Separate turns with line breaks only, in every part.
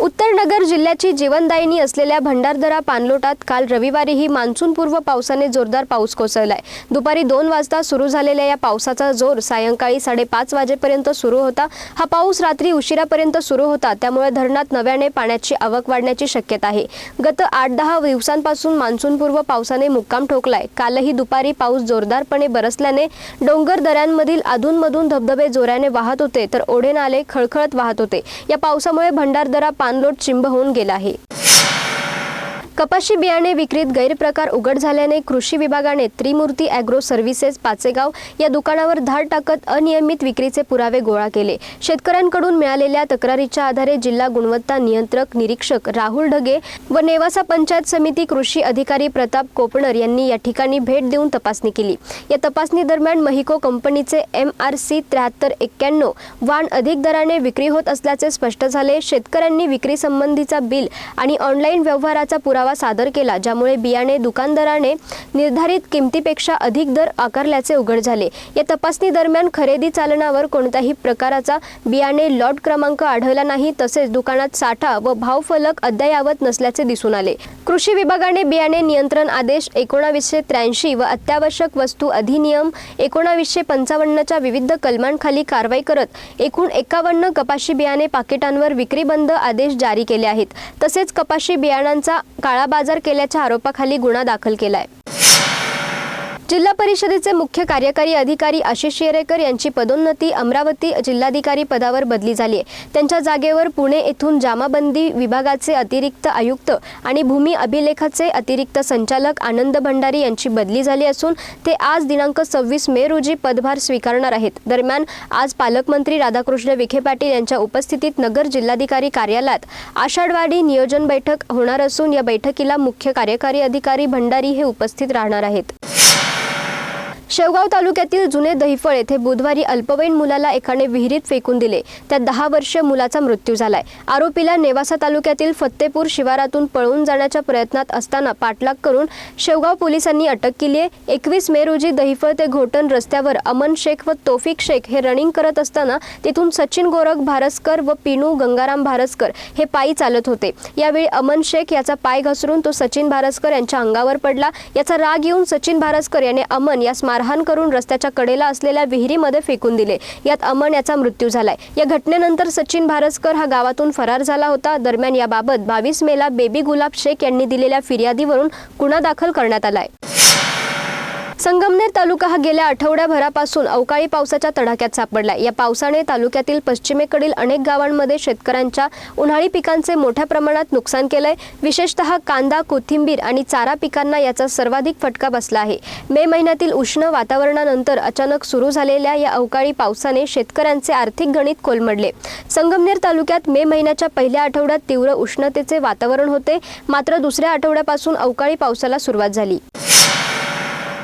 उत्तर नगर जिल्ह्याची जीवनदायिनी असलेल्या भंडारदरा पानलोटात काल रविवारीही मान्सूनपूर्व पावसाने जोरदार पाऊस कोसळलाय. दुपारी दोन वाजता सुरू झालेल्या या पावसाचा जोर सायंकाळी साडेपाच वाजेपर्यंत सुरू होता. हा पाऊस रात्री उशिरापर्यंत सुरू होता त्यामुळे धरणात नव्याने पाण्याची आवक वाढण्याची शक्यता आहे. गत आठ दहा दिवसांपासून मान्सूनपूर्व पावसाने मुक्काम ठोकलाय. कालही दुपारी पाऊस जोरदारपणे बरसल्याने डोंगर दऱ्यांमधील अधूनमधून धबधबे जोराने वाहत होते तर ओढे नाले खळखळत वाहत होते. या पावसामुळे भंडारदरा पाणलोट चिंब होऊन गेला आहे. कपाशी बियाणे विक्रीत गैरप्रकार उघड झाल्याने कृषी विभागाने त्रिमूर्ती अॅग्रो सर्व्हिसेस पाचेगाव या दुकानावर धाड टाकत अनियमित विक्रीचे पुरावे गोळा केले. शेतकऱ्यांकडून मिळालेल्या तक्रारीच्या आधारे जिल्हा गुणवत्ता नियंत्रक निरीक्षक राहुल ढगे व नेवासा पंचायत समिती कृषी अधिकारी प्रताप कोपणर यांनी या ठिकाणी भेट देऊन तपासणी केली. या तपासणी दरम्यान महिको कंपनीचे एम आर सी त्र्याहत्तर एक्क्याण्णव वाण अधिक दराने विक्री होत असल्याचे स्पष्ट झाले. शेतकऱ्यांनी विक्रीसंबंधीचा बिल आणि ऑनलाईन व्यवहाराचा पुरावा सादर केला ज्यामुळे बियाणे दुकानदाराने निर्धारित किमतीपेक्षा अधिक दर आकारल्याचे उघड झाले. या तपासणी दरम्यान खरेदी चालनावर कोणत्याही प्रकाराचा बियाणे लॉट क्रमांक आढळला नाही तसेच दुकानात साठा व भावफलक अद्ययावत नसल्याचे दिसून आले. कृषी विभागाने बियाणे नियंत्रण आदेश एकोणावीसशे त्र्याऐंशी व अत्यावश्यक वस्तू अधिनियम एकोणावीसशे पंचावन्नच्या विविध कलमांखाली कारवाई करत एकूण एकावन्न कपाशी बियाणे पाकिटांवर विक्रीबंद आदेश जारी केले आहेत. तसेच कपाशी बियाणांचा काळा बाजार केल्याच्या आरोपाखाली गुन्हा दाखल केलाय. जिल्हा परिषदेचे मुख्य कार्यकारी अधिकारी आशिष येरेकर यांची पदोन्नती अमरावती जिल्हाधिकारी पदावर बदली झाली आहे त्यांच्या जागेवर पुणे येथून जामाबंदी विभागाचे अतिरिक्त आयुक्त आणि भूमी अभिलेखाचे अतिरिक्त संचालक आनंद भंडारी यांची बदली झाली असून ते आज दिनांक सव्वीस मे रोजी पदभार स्वीकारणार आहेत. दरम्यान आज पालकमंत्री राधाकृष्ण विखे पाटील यांच्या उपस्थितीत नगर जिल्हाधिकारी कार्यालयात आषाढवाडी नियोजन बैठक होणार असून या बैठकीला मुख्य कार्यकारी अधिकारी भंडारी हे उपस्थित राहणार आहेत. शेवगाव तालुक्यातील जुने दहिफळ येथे बुधवारी अल्पवयीन मुलाला एकाने विहिरीत फेकून दिले. त्यात दहा वर्षीय मुलाचा मृत्यू झालाय. आरोपीला नेवासा तालुक्यातील फत्तेपूर शिवारातून पळून जाण्याच्या प्रयत्नात असताना पाठलाग करून शेवगाव पोलिसांनी अटक केली आहे एकवीस मे रोजी दहिफळ ते घोटण रस्त्यावर अमन शेख व तोफिक शेख हे रनिंग करत असताना तिथून सचिन गोरख भारसकर व पिनू गंगाराम भारसकर हे पायी चालत होते. यावेळी अमन शेख याचा पाय घसरून तो सचिन भारसकर यांच्या अंगावर पडला. याचा राग येऊन सचिन भारसकर याने अमन या यास मारहाण करून रस्त्याच्या कडेला असलेल्या विहिरीमध्ये फेकून दिले. यात अमन याचा मृत्यू झालाय. या घटनेनंतर सचिन भारसकर हा गावातून फरार झाला होता. दरम्यान याबाबत बावीस मेला बेबी गुलाब शेख यांनी दिलेल्या फिर्यादीवरून गुन्हा दाखल करण्यात आलाय. संगमनेर तालुका हा गेल्या आठवड्याभरापासून अवकाळी पावसाच्या तडाख्यात सापडला. या पावसाने तालुक्यातील पश्चिमेकडील अनेक गावांमध्ये शेतकऱ्यांच्या उन्हाळी पिकांचे मोठ्या प्रमाणात नुकसान केलंय. विशेषतः कांदा कोथिंबीर आणि चारा पिकांना याचा सर्वाधिक फटका बसला आहे. मे महिन्यातील उष्ण वातावरणानंतर अचानक सुरू झालेल्या या अवकाळी पावसाने शेतकऱ्यांचे आर्थिक गणित कोलमडले. संगमनेर तालुक्यात मे महिन्याच्या पहिल्या आठवड्यात तीव्र उष्णतेचे वातावरण होते. मात्र दुसऱ्या आठवड्यापासून अवकाळी पावसाला सुरुवात झाली.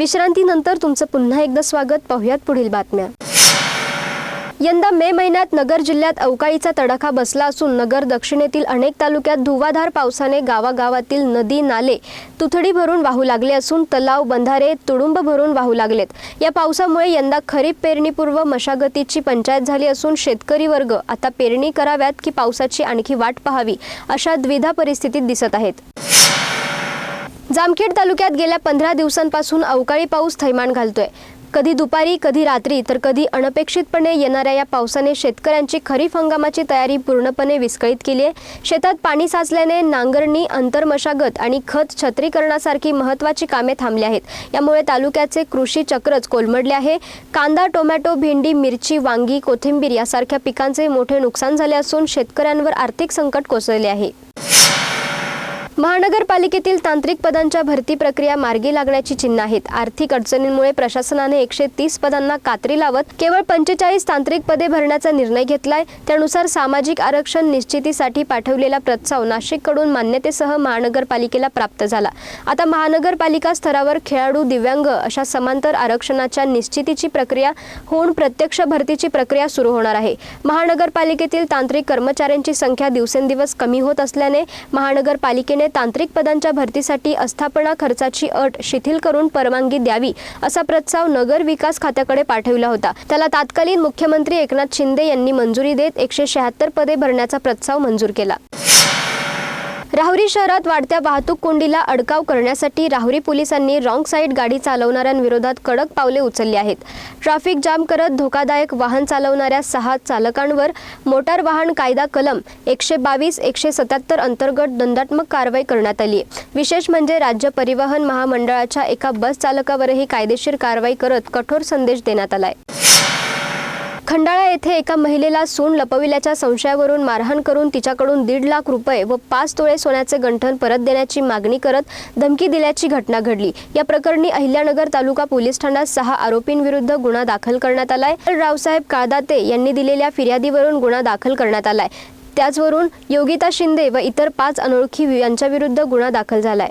विश्रांतीनंतर तुमचं पुन्हा एकदा स्वागत. पाहुयात पुढील बातम्या. यंदा मे महिन्यात नगर जिल्ह्यात अवकाळीचा तडाखा बसला असून नगर दक्षिणेतील अनेक तालुक्यात धुवाधार पावसाने गावागावातील नदी नाले तुथडी भरून वाहू लागले असून तलाव बंधारे तुडुंब भरून वाहू लागलेत. या पावसामुळे यंदा खरीप पेरणीपूर्व मशागतीची पंचायत झाली असून शेतकरी वर्ग आता पेरणी कराव्यात की पावसाची आणखी वाट पाहावी अशा द्विधा परिस्थितीत दिसत आहेत. जामखेड तालुक्यात गेल्या पंधरा दिवसांपासून अवकाळी पाऊस थैमान घालतोय. कधी दुपारी कधी रात्री तर कधी अनपेक्षितपणे येणाऱ्या या पावसाने शेतकऱ्यांची खरीप हंगामाची तयारी पूर्णपणे विस्कळीत केली आहे. शेतात पाणी साचल्याने नांगरणी अंतरमशागत आणि खत छत्रीकरणासारखी महत्त्वाची कामे थांबली आहेत. यामुळे तालुक्याचे कृषी चक्रच कोलमडले आहे. कांदा टोमॅटो भेंडी मिरची वांगी कोथिंबीर यासारख्या पिकांचे मोठे नुकसान झाले असून शेतकऱ्यांवर आर्थिक संकट कोसळले आहे. महानगरपालिकेतील तांत्रिक पदांच्या भरती प्रक्रिया मार्गी लागण्याची चिन्ह आहेत. आर्थिक अडचणींमुळे प्रशासनाने एकशे तीस पदांना कात्री लावत केवळ पंचेचाळीस तांत्रिक पदे भरण्याचा निर्णय घेतलाय. त्यानुसार सामाजिक आरक्षण निश्चितीसाठी पाठवलेला प्रस्ताव नाशिककडून मान्यतेसह महानगरपालिकेला प्राप्त झाला. आता महानगरपालिका स्तरावर खेळाडू दिव्यांग अशा समांतर आरक्षणाच्या निश्चितीची प्रक्रिया होऊन प्रत्यक्ष भरतीची प्रक्रिया सुरू होणार आहे. महानगरपालिकेतील तांत्रिक कर्मचाऱ्यांची संख्या दिवसेंदिवस कमी होत असल्याने महानगरपालिकेने तांत्रिक पदांच्या भरतीसाठी अस्थापना खर्चाची अट शिथिल करून परवानगी द्यावी असा प्रस्ताव नगर विकास खात्याकडे पाठविला होता. त्याला तात्कालीन मुख्यमंत्री एकनाथ शिंदे यांनी मंजुरी देत एकशे शहात्तर पदे भरण्याचा प्रस्ताव मंजूर केला. राहुरी शहरात वाढत्या वाहतूक कोंडीला अडकाव करण्यासाठी राहुरी पोलिसांनी रॉंग साईड गाडी चालवणाऱ्यांविरोधात कडक पावले उचलली आहेत. ट्रॅफिक जाम करत धोकादायक वाहन चालवणाऱ्या सहा चालकांवर मोटार वाहन कायदा कलम एकशे बावीस एकशे सत्याहत्तर अंतर्गत दंडात्मक कारवाई करण्यात आली आहे. विशेष म्हणजे राज्य परिवहन महामंडळाच्या एका बस चालकावरही कायदेशीर कारवाई करत कठोर संदेश देण्यात आलाय. खंडाळा येथे एका महिलेला सून लपविल्याच्या संशयावरून मारहाण करून तिच्याकडून दीड लाख रुपये व पाच तोळे सोन्याचे गंठन परत देण्याची मागणी करत धमकी दिल्याची घटना घडली. या प्रकरणी अहिल्यानगर तालुका पोलीस ठाण्यात सहा आरोपींविरुद्ध गुन्हा दाखल करण्यात आलाय. तर रावसाहेब काळदाते यांनी दिलेल्या फिर्यादीवरून गुन्हा दाखल करण्यात आलाय. त्याचवरून योगिता शिंदे व इतर पाच अनोळखी यांच्याविरुद्ध गुन्हा दाखल झालाय.